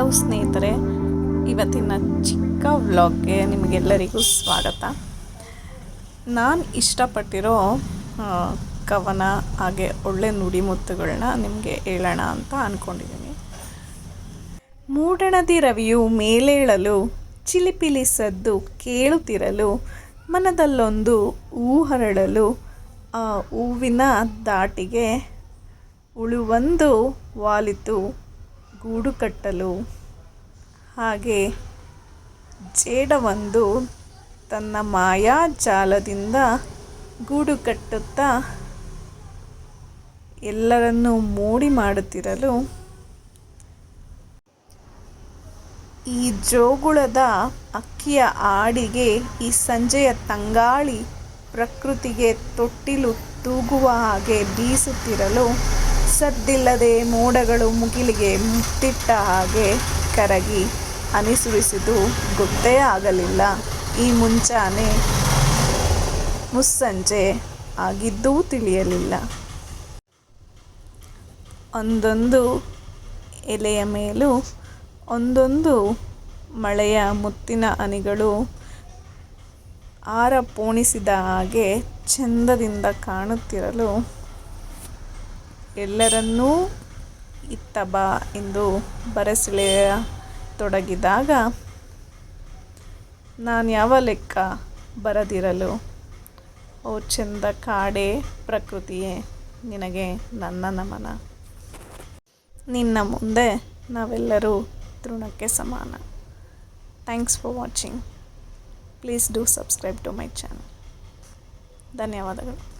Hello ಸ್ನೇಹಿತರೆ, ಇವತ್ತಿನ ಚಿಕ್ಕ ವ್ಲಾಗ್ಗೆ ನಿಮಗೆಲ್ಲರಿಗೂ ಸ್ವಾಗತ. ನಾನು ಇಷ್ಟಪಟ್ಟಿರೋ ಕವನ, ಹಾಗೆ ಒಳ್ಳೆ ನುಡಿಮುತ್ತುಗಳನ್ನ ನಿಮಗೆ ಹೇಳೋಣ ಅಂತ ಅಂದ್ಕೊಂಡಿದ್ದೀನಿ ಮೂಡಣದಿ ರವಿಯು ಮೇಲೇಳಲು ಚಿಲಿಪಿಲಿ ಸದ್ದು ಕೇಳುತ್ತಿರಲು, ಮನದಲ್ಲೊಂದು ಹೂ ಹರಡಲು ಆ ಹೂವಿನ ದಾಟಿಗೆ ಉಳುವೊಂದು ವಾಲಿತು ಗೂಡು ಕಟ್ಟಲು ಹಾಗೆ ಜೇಡವೊಂದು ತನ್ನ ಮಾಯಾಜಾಲದಿಂದ ಗೂಡು ಕಟ್ಟುತ್ತಾ ಎಲ್ಲರನ್ನೂ ಮೋಡಿ ಮಾಡುತ್ತಿರಲು ಈ ಜೋಗುಳದ ಅಕ್ಕಿಯ ಆಡಿಗೆ ಈ ಸಂಜೆಯ ತಂಗಾಳಿ ಪ್ರಕೃತಿಗೆ ತೊಟ್ಟಿಲು ತೂಗುವ ಹಾಗೆ ಬೀಸುತ್ತಿರಲು ಸದ್ದಿಲ್ಲದೆ ಮೋಡಗಳು ಮುಗಿಲಿಗೆ ಮುತ್ತಿಟ್ಟ ಹಾಗೆ ಕರಗಿ ಅನಿಸುವಿಸಿದು ಗೊತ್ತೇ ಆಗಲಿಲ್ಲ. ಈ ಮುಂಚಾನೆ ಮುಸ್ಸಂಜೆ ಆಗಿದ್ದೂ ತಿಳಿಯಲಿಲ್ಲ. ಒಂದೊಂದು ಎಲೆಯ ಮೇಲೂ ಒಂದೊಂದು ಮಳೆಯ ಮುತ್ತಿನ ಅನಿಗಳು ಆರ ಪೋಣಿಸಿದ ಹಾಗೆ ಚಂದದಿಂದ ಕಾಣುತ್ತಿರಲು ಎಲ್ಲರನ್ನೂ ಇತ್ತ ಬಾ ಎಂದು ಬರಸೆಳೆಯ ತೊಡಗಿದಾಗ ನಾನು ಯಾವ ಲೆಕ್ಕ ಬರದಿರಲು? ಓ ಚಂದ ಕಾಡೇ ಪ್ರಕೃತಿಯೇ, ನಿನಗೆ ನನ್ನ ನಮನ. ನಿನ್ನ ಮುಂದೆ ನಾವೆಲ್ಲರೂ ತೃಣಕ್ಕೆ ಸಮಾನ. Thanks for watching. Please do subscribe to my channel. ಧನ್ಯವಾದಗಳು.